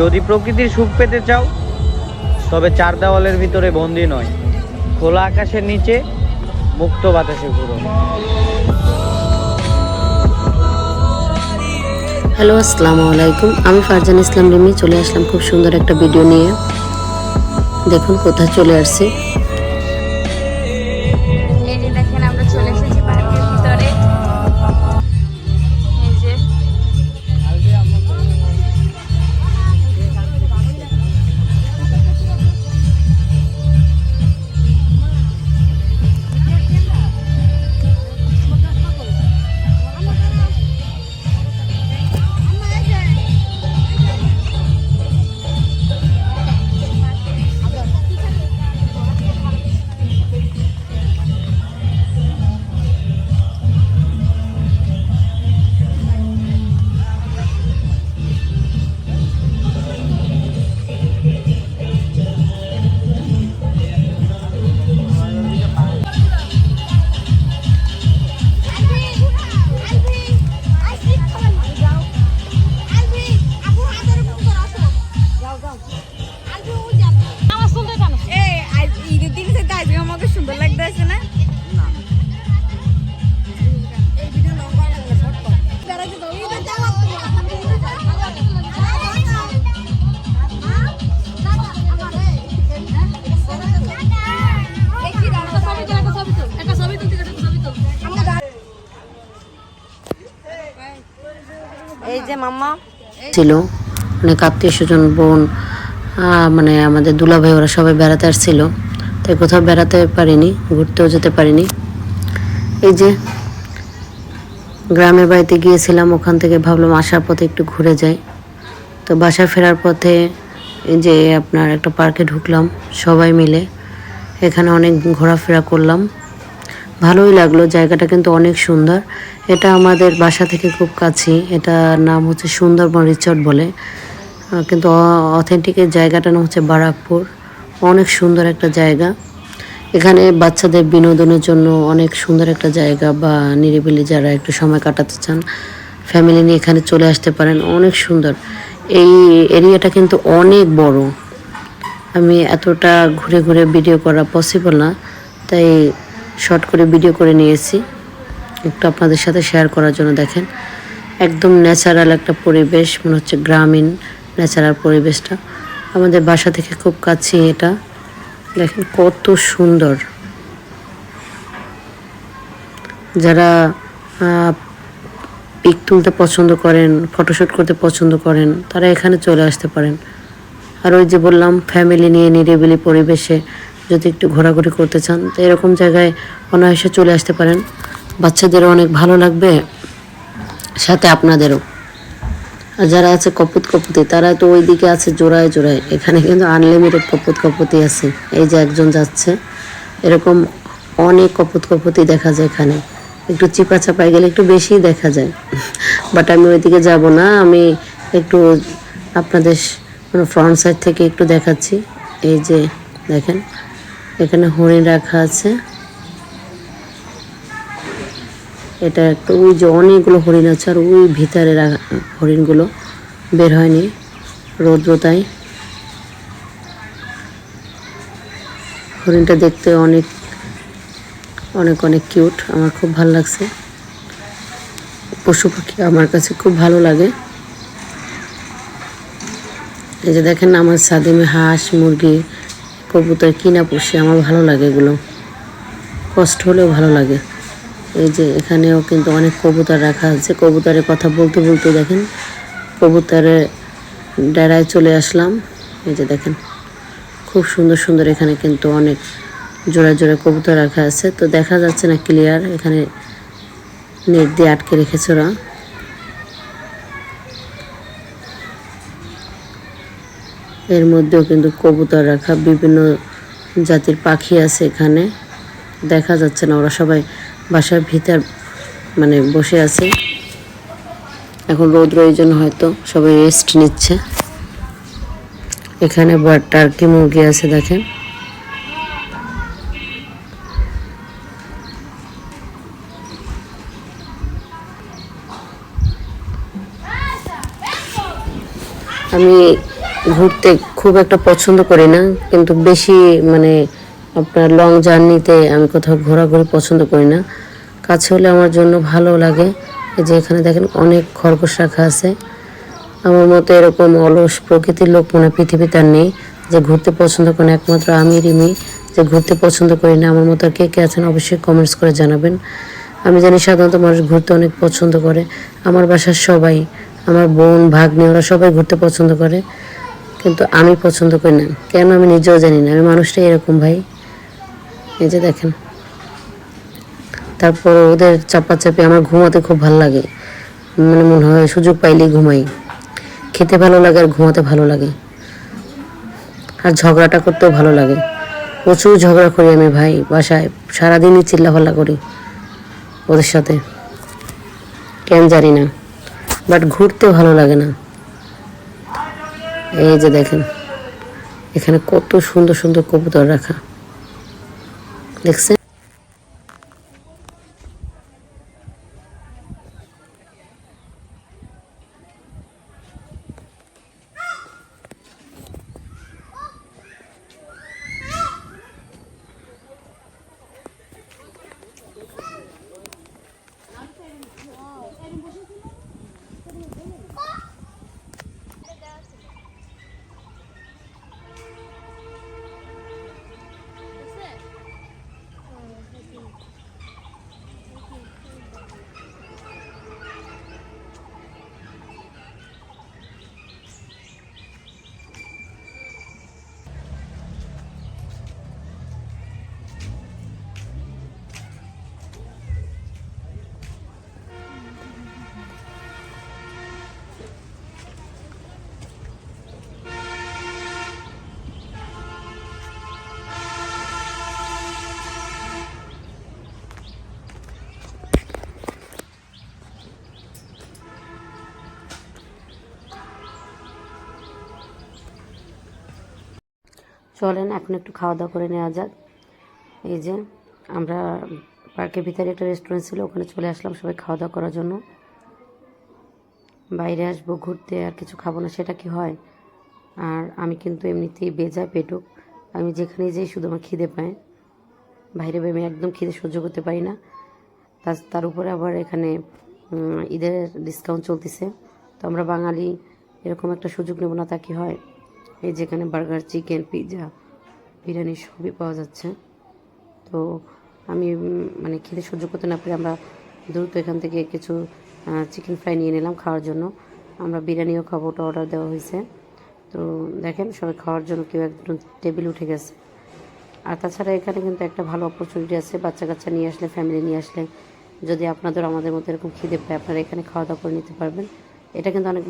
যদি প্রকৃতির সুখ পেতে চাও, তবে চার দেওয়ালের ভিতরে বন্দি নয়। খোলা আকাশের নিচে মুক্ত বাতাসে ঘুরো। হ্যালো, আসসালামু আলাইকুম। আমি ফারজান ইসলাম রিমি, চলে আসলাম খুব সুন্দর একটা ভিডিও নিয়ে। দেখুন, কোথায় চলে আসছি। ছিল। অনেক আত্মীয় স্বজন, বোন মানে আমাদের দুলাভাই, ওরা সবাই বেড়াতে আসছিল। তাই কোথাও বেড়াতে পারিনি, ঘুরতেও যেতে পারিনি। এই যে, গ্রামের বাড়িতে গিয়েছিলাম, ওখান থেকে ভাবলাম আসার পথে একটু ঘুরে যাই। তো বাসায় ফেরার পথে এই যে আপনার একটা পার্কে ঢুকলাম, সবাই মিলে। এখানে অনেক ঘোরাফেরা করলাম। ভালোই লাগল, জায়গাটা কিন্তু অনেক সুন্দর। এটা আমাদের বাসা থেকে খুব কাছে এটা নাম হচ্ছে সুন্দরবন রিসর্ট বলে। কিন্তু অথেন্টিকের জায়গাটার নাম হচ্ছে বারাকপুর। অনেক সুন্দর একটা জায়গা। এখানে বাচ্চাদের বিনোদনের জন্য অনেক সুন্দর একটা জায়গা বা নিরিবিলি যারা একটু সময় কাটাতে চান ফ্যামিলি নিয়ে এখানে চলে আসতে পারেন। অনেক সুন্দর। এই এরিয়াটা কিন্তু অনেক বড়। আমি এতটা ঘুরে ঘুরে ভিডিও করা পসিবল না। তাই শর্ট করে ভিডিও করে নিয়েছি। একটু আপনাদের সাথে শেয়ার করার জন্য দেখেন। একদম ন্যাচারাল একটা পরিবেশ, মনে হচ্ছে গ্রামীণ ন্যাচারাল পরিবেশটা। আমাদের বাসা থেকে খুব কাছে এটা। দেখেন কত সুন্দর। যারা পিক তুলতে পছন্দ করেন ফটোশ্যুট করতে পছন্দ করেন, তারা এখানে চলে আসতে পারেন। আর ওই যে বললাম ফ্যামিলি নিয়ে নিরিবিলি পরিবেশে যদি একটু ঘোরাঘুরি করতে চান, তো এরকম জায়গায় অনায়াসে চলে আসতে পারেন। বাচ্চাদেরও অনেক ভালো লাগবে, সাথে আপনাদেরও। আর যারা আছে কপুত কপুতি, তারা তো ওইদিকে আছে জোড়ায় জোড়ায়। এখানে কিন্তু আনলিমিটেড কপুত কপুতি আছে। এই যে একজন যাচ্ছে, এরকম অনেক কপুত কপুতি দেখা যায় এখানে। একটু চিপা চাপায় গেলে একটু বেশিই দেখা যায়। বাট আমি ওইদিকে যাব না, আমি একটু আপনাদের ফ্রন্ট সাইড থেকে একটু দেখাচ্ছি। এই যে দেখেন এখানে হরিণ রাখা আছে। এটা একটা, ওই যে অনেকগুলো হরিণ আছে আর ওই ভিতরে হরিণগুলো বের হয়নি রৌদ্র তাই। হরিণটা দেখতে অনেক অনেক অনেক কিউট, আমার খুব ভালো লাগছে। পশু পাখি আমার কাছে খুব ভালো লাগে। এই যে দেখেন আমার সাদিমে হাঁস, মুরগি কবুতর কিনা পুষি, আমার ভালো লাগে এগুলো। কষ্ট হলেও ভালো লাগে। এই যে এখানেও কিন্তু অনেক কবুতর রাখা আছে। কবুতরের কথা বলতে বলতে দেখেন কবুতরের ডেরায় চলে আসলাম। এই যে দেখেন, খুব সুন্দর সুন্দর এখানে কিন্তু অনেক জোড়া জোড়া কবুতর রাখা আছে। তো দেখা যাচ্ছে না ক্লিয়ার এখানে নেট দিয়ে আটকে রেখেছে ওরা। এর মধ্যেও কিন্তু কবুতর রাখা বিভিন্ন জাতির পাখি আছে এখানে। দেখা যাচ্ছে না, ওরা সবাই বাসার ভিতর মানে বসে আছে। এখন রোদ জন্য হয়তো সবাই রেস্ট নিচ্ছে। এখানে টার্কি মুরগি আছে দেখেন। আমি ঘুরতে খুব একটা পছন্দ করি না, কিন্তু বেশি মানে আপনার লং জার্নিতে আমি কোথাও ঘোরাঘুরি পছন্দ করি না। কাছে হলে আমার জন্য ভালো লাগে। যে এখানে দেখেন অনেক খরগোশ রাখা আছে। আমার মতো এরকম অলস প্রকৃতির লোক মনে পৃথিবীতে আর নেই। যে ঘুরতে পছন্দ করেন একমাত্র আমি, রিমি, যে ঘুরতে পছন্দ করি না, আমার মতো আর কে কে আছেন অবশ্যই কমেন্টস করে জানাবেন। আমি জানি সাধারণত মানুষ ঘুরতে অনেক পছন্দ করে। আমার বাসার সবাই আমার বোন, ভাগ্নি, ওরা সবাই ঘুরতে পছন্দ করে, কিন্তু আমি পছন্দ করি না। কেন আমি নিজেও জানি না। আমি মানুষটা এরকম ভাই। এই যে দেখেন। তারপর ওদের চাপাচাপি, আমার ঘুমাতে খুব ভালো লাগে। মানে মনে হয় সুযোগ পাইলেই ঘুমাই। খেতে ভালো লাগে আর ঘুমাতে ভালো লাগে। আর ঝগড়াটা করতেও ভালো লাগে। প্রচুর ঝগড়া করি আমি ভাই, বাসায়। সারাদিনই চিল্লাফাল্লা করি ওদের সাথে। কেন জানি না। বাট ঘুরতে ভালো লাগে না। এই যে দেখেন, এখানে কত সুন্দর সুন্দর কবুতর রাখা। দেখছেন? চলেন, এখন একটু খাওয়া দাওয়া করে নেওয়া যাক। এই যে, আমরা পার্কের ভিতরে একটা রেস্টুরেন্ট ছিল, ওখানে চলে আসলাম সবাই খাওয়া দাওয়া করার জন্য। বাইরে আসব, ঘুরতে, আর কিছু খাব না, সেটা কি হয়? আর আমি কিন্তু এমনিতেই বেজা পেটুক। আমি যেখানেই যাই শুধু আমার খিদে পায়। বাইরে বেমে একদম খিদে সহ্য করতে পারি না। তার উপরে আবার এখানে ঈদের ডিসকাউন্ট চলতেছে। তো আমরা বাঙালি, এরকম একটা সুযোগ নেব না তা কি হয়? এই যেখানে বার্গার, চিকেন পিৎজা বিরিয়ানি সবই পাওয়া যাচ্ছে। তো আমি মানে খেতে সহ্য করতে না পেরে আমরা দ্রুত এখান থেকে কিছু চিকেন ফ্রাই নিয়ে নিলাম খাওয়ার জন্য। আমরা বিরিয়ানিও খাব, ওটা অর্ডার দেওয়া হয়েছে। তো দেখেন, সবাই খাওয়ার জন্য কেউ একজন টেবিল উঠে গেছে। আর তাছাড়া এখানে কিন্তু একটা ভালো অপরচুনিটি আছে বাচ্চা কাচ্চা নিয়ে আসলে ফ্যামিলি নিয়ে আসলে। যদি আপনাদের আমাদের মতো এরকম খিদে পায়, আপনারা এখানে খাওয়া দাওয়া করে নিতে পারবেন। এটা কিন্তু অনেক